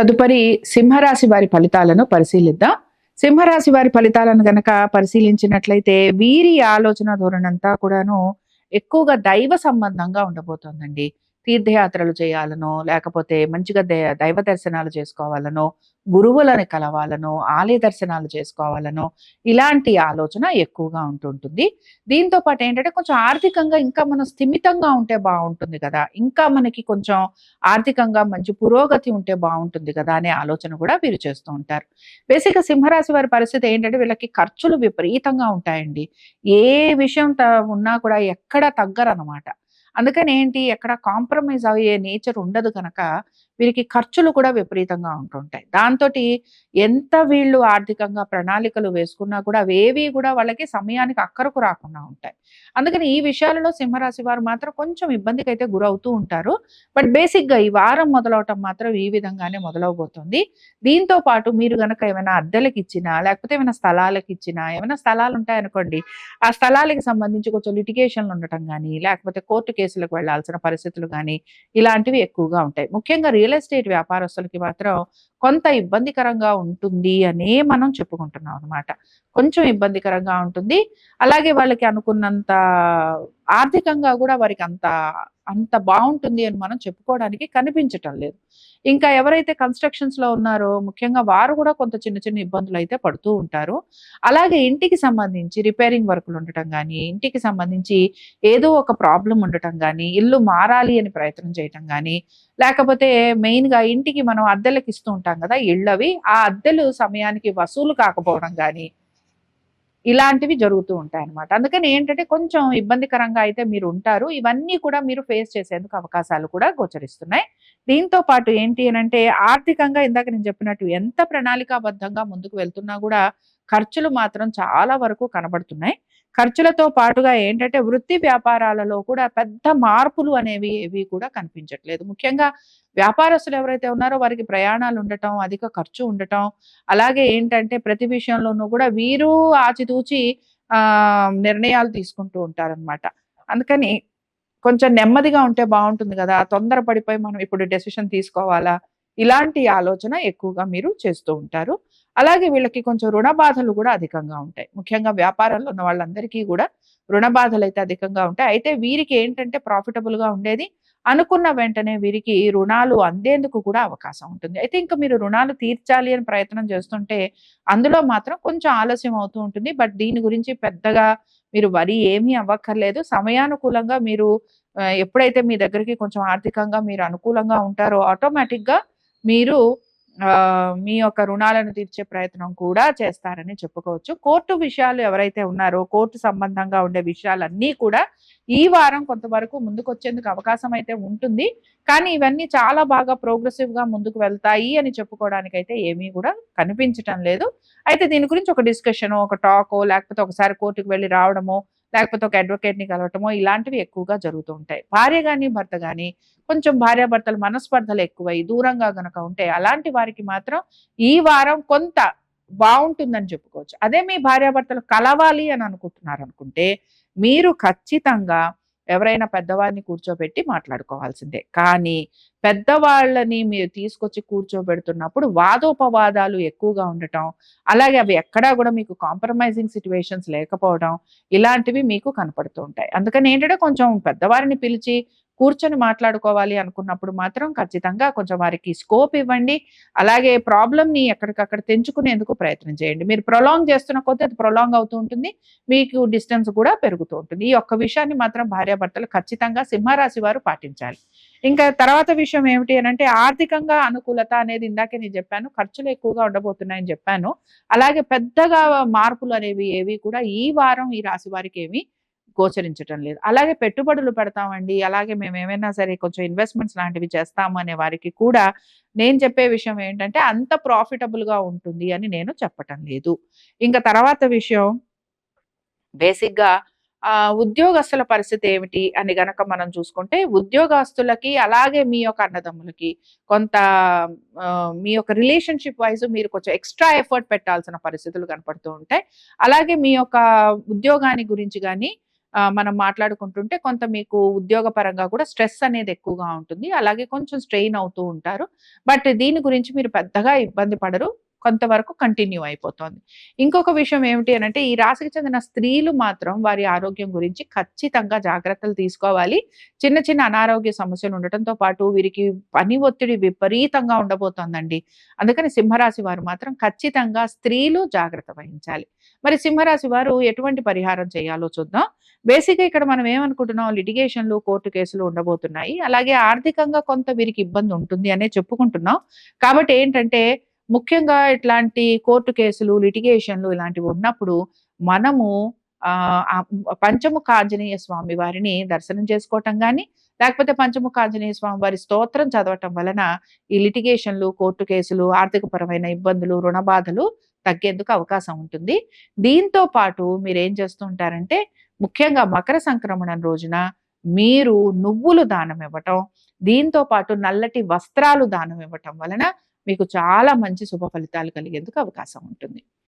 తదుపరి సింహరాశి వారి ఫలితాలను పరిశీలిద్దాం. సింహరాశి వారి ఫలితాలను గనక పరిశీలించినట్లయితే వీరి ఆలోచన ధోరణంతా కూడాను ఎక్కువగా దైవ సంబంధంగా ఉండబోతోందండి. తీర్థయాత్రలు చేయాలనో లేకపోతే మంచిగా దే- దైవ దర్శనాలు చేసుకోవాలనో గురువులను కలవాలనో ఆలయ దర్శనాలు చేసుకోవాలనో ఇలాంటి ఆలోచన ఎక్కువగా ఉంటుంటుంది. దీంతో పాటు ఏంటంటే కొంచెం ఆర్థికంగా ఇంకా మనం స్థిమితంగా ఉంటే బాగుంటుంది కదా. ఇంకా మనకి కొంచెం ఆర్థికంగా మంచి పురోగతి ఉంటే బాగుంటుంది కదా అనే ఆలోచన కూడా వీరు చేస్తూ ఉంటారు. బేసిక్గా సింహరాశి వారి పరిస్థితి ఏంటంటే వీళ్ళకి ఖర్చులు విపరీతంగా ఉంటాయండి. ఏ విషయం త- ఉన్నా కూడా ఎక్కడ తగ్గరనమాట. అందుకని ఏంటి ఎక్కడ కాంప్రమైజ్ అయ్యే నేచర్ ఉండదు కనుక వీరికి ఖర్చులు కూడా విపరీతంగా ఉంటుంటాయి. దాంతో ఎంత వీళ్ళు ఆర్థికంగా ప్రణాళికలు వేసుకున్నా కూడా అవేవి కూడా వాళ్ళకి సమయానికి అక్కరకు రాకుండా ఉంటాయి. అందుకని ఈ విషయాలలో సింహరాశి వారు మాత్రం కొంచెం ఇబ్బందికి అయితే గురవుతూ ఉంటారు. బట్ బేసిక్గా ఈ వారం మొదలవటం మాత్రం ఈ విధంగానే మొదలవబోతుంది. దీంతో పాటు మీరు గనక ఏమైనా అద్దెలకు ఇచ్చినా లేకపోతే ఏమైనా స్థలాలకు ఇచ్చినా ఏమైనా స్థలాలు ఉంటాయనుకోండి ఆ స్థలాలకి సంబంధించి కొంచెం లిటిగేషన్లు ఉండటం కానీ లేకపోతే కోర్టు కేసులకు వెళ్ళాల్సిన పరిస్థితులు కానీ ఇలాంటివి ఎక్కువగా ఉంటాయి. ముఖ్యంగా రియల్ రియల్ ఎస్టేట్ వ్యాపారస్తులకి మాత్రం కొంత ఇబ్బందికరంగా ఉంటుంది అనే మనం చెప్పుకుంటున్నాం అనమాట కొంచెం ఇబ్బందికరంగా ఉంటుంది. అలాగే వాళ్ళకి అనుకున్నంత ఆర్థికంగా కూడా వారికి అంత అంత బాగుంటుంది అని మనం చెప్పుకోవడానికి కనిపించటం లేదు. ఇంకా ఎవరైతే కన్స్ట్రక్షన్స్లో ఉన్నారో ముఖ్యంగా వారు కూడా కొంత చిన్న చిన్న ఇబ్బందులు అయితే పడుతూ ఉంటారు. అలాగే ఇంటికి సంబంధించి రిపేరింగ్ వర్కులు ఉండటం కానీ ఇంటికి సంబంధించి ఏదో ఒక ప్రాబ్లం ఉండటం కానీ ఇల్లు మారాలి అని ప్రయత్నం చేయటం కానీ లేకపోతే మెయిన్గా ఇంటికి మనం అద్దెలకు ఇస్తూ ఉంటాం కదా ఇళ్ళవి ఆ అద్దెలు సమయానికి వసూలు కాకపోవడం కానీ ఇలాంటివి జరుగుతూ ఉంటాయి అన్నమాట. అందుకని ఏంటంటే కొంచెం ఇబ్బందికరంగా అయితే మీరు ఉంటారు. ఇవన్నీ కూడా మీరు ఫేస్ చేసేందుకు అవకాశాలు కూడా గోచరిస్తున్నాయి. దీంతో పాటు ఏంటి అని అంటే ఆర్థికంగా ఇందాక నేను చెప్పినట్టు ఎంత ప్రణాళికాబద్ధంగా ముందుకు వెళ్తున్నా కూడా ఖర్చులు మాత్రం చాలా వరకు కనబడుతున్నాయి. ఖర్చులతో పాటుగా ఏంటంటే వృత్తి వ్యాపారాలలో కూడా పెద్ద మార్పులు అనేవి ఏవి కూడా కనిపించట్లేదు. ముఖ్యంగా వ్యాపారస్తులు ఎవరైతే ఉన్నారో వారికి ప్రయాణాలు ఉండటం అధిక ఖర్చు ఉండటం అలాగే ఏంటంటే ప్రతి విషయంలోనూ కూడా వీరు ఆచితూచి ఆ నిర్ణయాలు తీసుకుంటూ ఉంటారన్నమాట. అందుకని కొంచెం నెమ్మదిగా ఉంటే బాగుంటుంది కదా తొందరపడిపోయి మనం ఇప్పుడు డెసిషన్ తీసుకోవాలా? ఇలాంటి ఆలోచన ఎక్కువగా మీరు చేస్తూ ఉంటారు. అలాగే వీళ్ళకి కొంచెం రుణ బాధలు కూడా అధికంగా ఉంటాయి. ముఖ్యంగా వ్యాపారంలో ఉన్న వాళ్ళందరికీ కూడా రుణ బాధలు అయితే అధికంగా ఉంటాయి. అయితే వీరికి ఏంటంటే ప్రాఫిటబుల్గా ఉండేది అనుకున్న వెంటనే వీరికి రుణాలు అందేందుకు కూడా అవకాశం ఉంటుంది. అయితే ఇంకా మీరు రుణాలు తీర్చాలి అని ప్రయత్నం చేస్తుంటే అందులో మాత్రం కొంచెం ఆలస్యం అవుతూ ఉంటుంది. బట్ దీని గురించి పెద్దగా మీరు వరి ఏమీ అవ్వక్కర్లేదు. సమయానుకూలంగా మీరు ఎప్పుడైతే మీ దగ్గరికి కొంచెం ఆర్థికంగా మీరు అనుకూలంగా ఉంటారో ఆటోమేటిక్గా మీరు మీ యొక్క రుణాలను తీర్చే ప్రయత్నం కూడా చేస్తారని చెప్పుకోవచ్చు. కోర్టు విషయాలు ఎవరైతే ఉన్నారో కోర్టు సంబంధంగా ఉండే విషయాలన్నీ కూడా ఈ వారం కొంతవరకు ముందుకు వచ్చేందుకు అవకాశం అయితే ఉంటుంది. కానీ ఇవన్నీ చాలా బాగా ప్రోగ్రెసివ్గా ముందుకు వెళ్తాయి అని చెప్పుకోవడానికి అయితే ఏమీ కూడా కనిపించటం లేదు. అయితే దీని గురించి ఒక డిస్కషన్ ఒక టాకో లేకపోతే ఒకసారి కోర్టుకు వెళ్ళి రావడమో లేకపోతే ఒక అడ్వకేట్ని కలవటమో ఇలాంటివి ఎక్కువగా జరుగుతూ ఉంటాయి. భార్య కానీ భర్త కానీ కొంచెం భార్యాభర్తలు మనస్పర్ధలు ఎక్కువై దూరంగా గనక ఉంటే అలాంటి వారికి మాత్రం ఈ వారం కొంత బాగుంటుందని చెప్పుకోవచ్చు. అదే మీ భార్యాభర్తలు కలవాలి అని అనుకుంటున్నారు అనుకుంటే మీరు ఖచ్చితంగా ఎవరైనా పెద్దవారిని కూర్చోబెట్టి మాట్లాడుకోవాల్సిందే. కానీ పెద్దవాళ్ళని మీరు తీసుకొచ్చి కూర్చోబెడుతున్నప్పుడు వాదోపవాదాలు ఎక్కువగా ఉండటం అలాగే అవి ఎక్కడా కూడా మీకు కాంప్రమైజింగ్ సిచ్యువేషన్స్ లేకపోవడం ఇలాంటివి మీకు కనపడుతూ ఉంటాయి. అందుకని ఏంటంటే కొంచెం పెద్దవారిని పిలిచి కూర్చొని మాట్లాడుకోవాలి అనుకున్నప్పుడు మాత్రం ఖచ్చితంగా కొంచెం వారికి స్కోప్ ఇవ్వండి. అలాగే ప్రాబ్లమ్ని ఎక్కడికక్కడ తెంచుకునేందుకు ప్రయత్నం చేయండి. మీరు ప్రొలాంగ్ చేస్తున్న కొద్దీ అది ప్రొలాంగ్ అవుతూ ఉంటుంది. మీకు డిస్టెన్స్ కూడా పెరుగుతూ ఉంటుంది. ఈ ఒక్క విషయాన్ని మాత్రం భార్యాభర్తలు ఖచ్చితంగా సింహరాశి వారు పాటించాలి. ఇంకా తర్వాత విషయం ఏమిటి అని అంటే ఆర్థికంగా అనుకూలత అనేది ఇందాకే నేను చెప్పాను. ఖర్చులు ఎక్కువగా ఉండబోతున్నాయని చెప్పాను. అలాగే పెద్దగా మార్పులు అనేవి ఏవి కూడా ఈ వారం ఈ రాశి వారికి ఏమి గోచరించటం లేదు. అలాగే పెట్టుబడులు పెడతామండి. అలాగే మేము ఏమైనా సరే కొంచెం ఇన్వెస్ట్మెంట్స్ లాంటివి చేస్తాము అనే వారికి కూడా నేను చెప్పే విషయం ఏంటంటే అంత ప్రాఫిటబుల్గా ఉంటుంది అని నేను చెప్పటం లేదు. ఇంకా తర్వాత విషయం. బేసిక్గా ఉద్యోగస్తుల పరిస్థితి ఏమిటి అని గనక మనం చూసుకుంటే ఉద్యోగస్తులకి అలాగే మీ యొక్క అన్నదమ్ములకి కొంత మీ యొక్క రిలేషన్షిప్ వైజ్ మీరు కొంచెం ఎక్స్ట్రా ఎఫర్ట్ పెట్టాల్సిన పరిస్థితులు కనపడుతూ ఉంటాయి. అలాగే మీ యొక్క ఉద్యోగాన్ని గురించి కానీ మనం మాట్లాడుకుంటుంటే కొంత మీకు ఉద్యోగపరంగా కూడా స్ట్రెస్ అనేది ఎక్కువగా ఉంటుంది. అలాగే కొంచెం స్ట్రెయిన్ అవుతూ ఉంటారు. బట్ దీని గురించి మీరు పెద్దగా ఇబ్బంది పడరు. కొంతవరకు కంటిన్యూ అయిపోతుంది. ఇంకొక విషయం ఏమిటి అని అంటే ఈ రాశికి చెందిన స్త్రీలు మాత్రం వారి ఆరోగ్యం గురించి ఖచ్చితంగా జాగ్రత్తలు తీసుకోవాలి. చిన్న చిన్న అనారోగ్య సమస్యలు ఉండటంతో పాటు వీరికి పని ఒత్తిడి విపరీతంగా ఉండబోతోందండి. అందుకని సింహరాశి వారు మాత్రం ఖచ్చితంగా స్త్రీలు జాగ్రత్త వహించాలి. మరి సింహరాశి వారు ఎటువంటి పరిహారం చేయాలో చూద్దాం. బేసిక్గా ఇక్కడ మనం ఏమనుకుంటున్నాం? లిటిగేషన్లు కోర్టు కేసులు ఉండబోతున్నాయి. అలాగే ఆర్థికంగా కొంత వీరికి ఇబ్బంది ఉంటుంది అనే చెప్పుకుంటున్నాం. కాబట్టి ఏంటంటే ముఖ్యంగా ఇట్లాంటి కోర్టు కేసులు లిటిగేషన్లు ఇలాంటివి ఉన్నప్పుడు మనము ఆ పంచముఖ ఆంజనేయ స్వామి వారిని దర్శనం చేసుకోవటం కానీ లేకపోతే పంచముఖ ఆంజనేయ స్వామి వారి స్తోత్రం చదవటం వలన ఈ లిటిగేషన్లు కోర్టు కేసులు ఆర్థికపరమైన ఇబ్బందులు రుణ బాధలు తగ్గేందుకు అవకాశం ఉంటుంది. దీంతో పాటు మీరు ఏం చేస్తుంటారంటే ముఖ్యంగా మకర సంక్రమణం రోజున మీరు నువ్వులు దానం ఇవ్వటం దీంతో పాటు నల్లటి వస్త్రాలు దానం ఇవ్వటం వలన మీకు చాలా మంచి శుభ ఫలితాలు కలిగేందుకు అవకాశం ఉంటుంది.